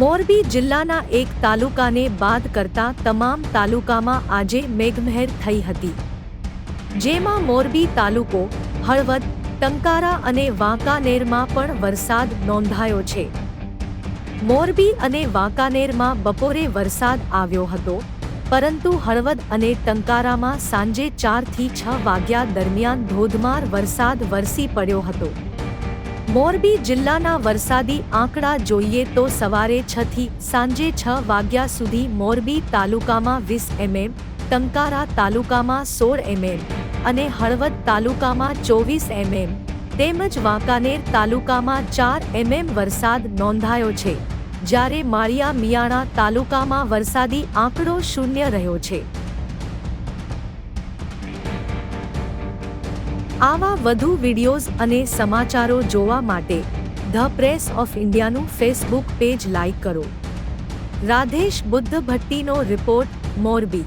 મોરબી જિલ્લાના એક તાલુકાને બાદ કરતા તમામ તાલુકામાં આજે મેઘમહેર થઈ હતી. જેમાં મોરબી તાલુકો, હળવદ, ટંકારા અને વાંકાનેરમાં પણ વરસાદ નોંધાયો છે. મોરબી અને વાંકાનેરમાં બપોરે વરસાદ આવ્યો હતો, પરંતુ હળવદ અને ટંકારામાં સાંજે ચારથી છ વાગ્યા દરમિયાન ધોધમાર વરસાદ વરસી પડ્યો હતો. મોરબી જિલ્લાના વરસાદી આંકડા જોઈએ તો સવારે છ થી સાંજે છ વાગ્યા સુધી મોરબી તાલુકામાં વીસ એમએમ, ટંકારા તાલુકામાં સોળ એમએમ અને હળવદ તાલુકામાં ચોવીસ એમએમ. તેમજ વાંકાનેર તાલુકામાં ચાર એમએમ વરસાદ નોંધાયો છે. જ્યારે માળિયા, મિયાણા તાલુકામાં વરસાદી આંકડો શૂન્ય રહ્યો છે. આવા વધુ વિડિયોઝ અને સમાચારો જોવા માટે ધ પ્રેસ ઓફ ઇન્ડિયાનું ફેસબુક પેજ લાઇક કરો. રાધેશ બુદ્ધ ભટ્ટીનો રિપોર્ટ મોરબી.